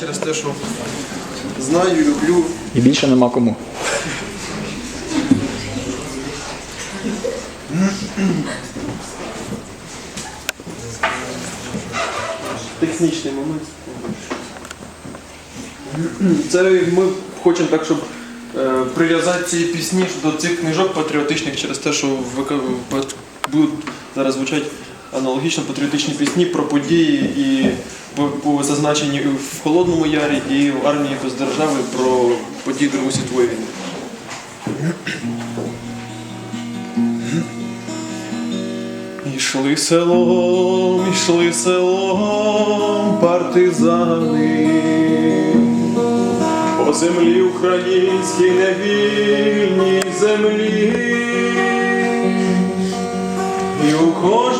Через те, що знаю, люблю. І більше нема кому. Технічний момент. Це ми хочемо так, щоб е, прив'язати ці пісні до цих книжок патріотичних через те, що вика- пат- будуть зараз звучать аналогічно патріотичні пісні про події і по, зазначені в Холодному Ярі і в армії без держави про події Другої світової війни. Ішли селом, ішли селом партизани, по землі українській невільній землі, і у була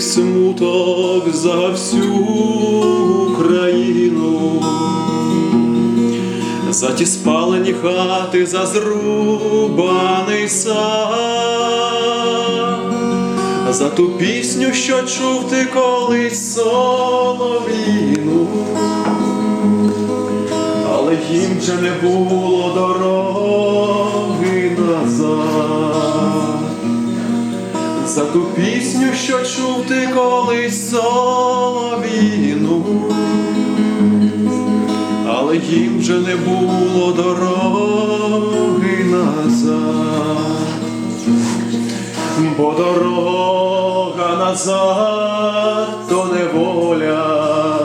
смуток за всю Україну, за ті спалені хати, за зрубаний сад. За ту пісню, що чув ти колись соловіну, але їм вже не було дороги За ту пісню, що чув ти колись соловіну, але їм вже не було дороги назад бо дорога назад то неволя,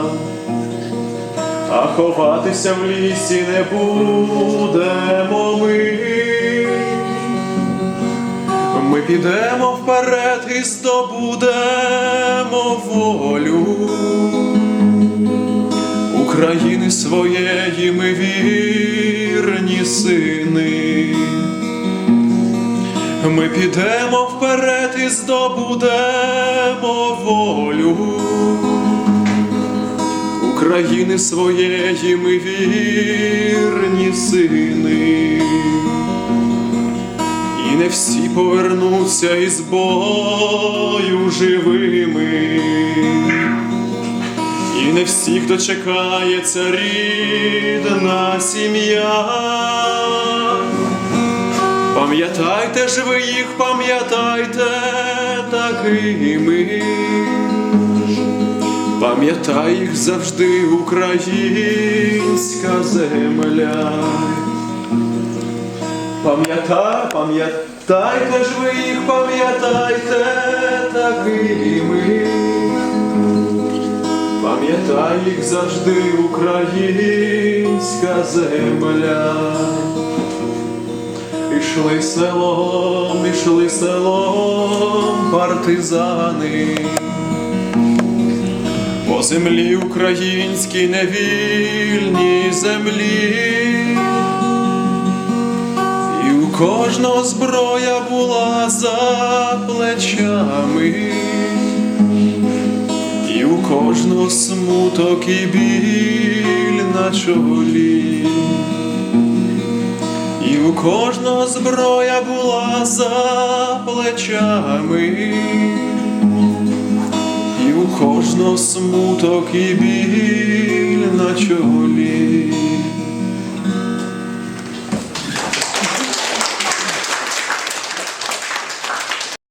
а ховатися в лісі не будемо ми. Ми підемо вперед і здобудемо волю. України своєї ми вірні сини. Ми підемо вперед і здобудемо волю. України своєї ми вірні сини, не всі повернуться із бою живими, і не всі, хто чекає, це рідна сім'я. Пам'ятайте ж ви їх, пам'ятайте такими, пам'ятай їх завжди українська земля. Пам'ятай, пам'ятайте ж ви їх, пам'ятайте такими, пам'ятай їх завжди українська земля. Ішли селом, ішли селом партизани, по землі українській невільній землі, і кожного зброя була за плечами, і у кожного смуток і біль на чолі. І у кожного зброя була за плечами, і у кожного смуток і біль на чолі.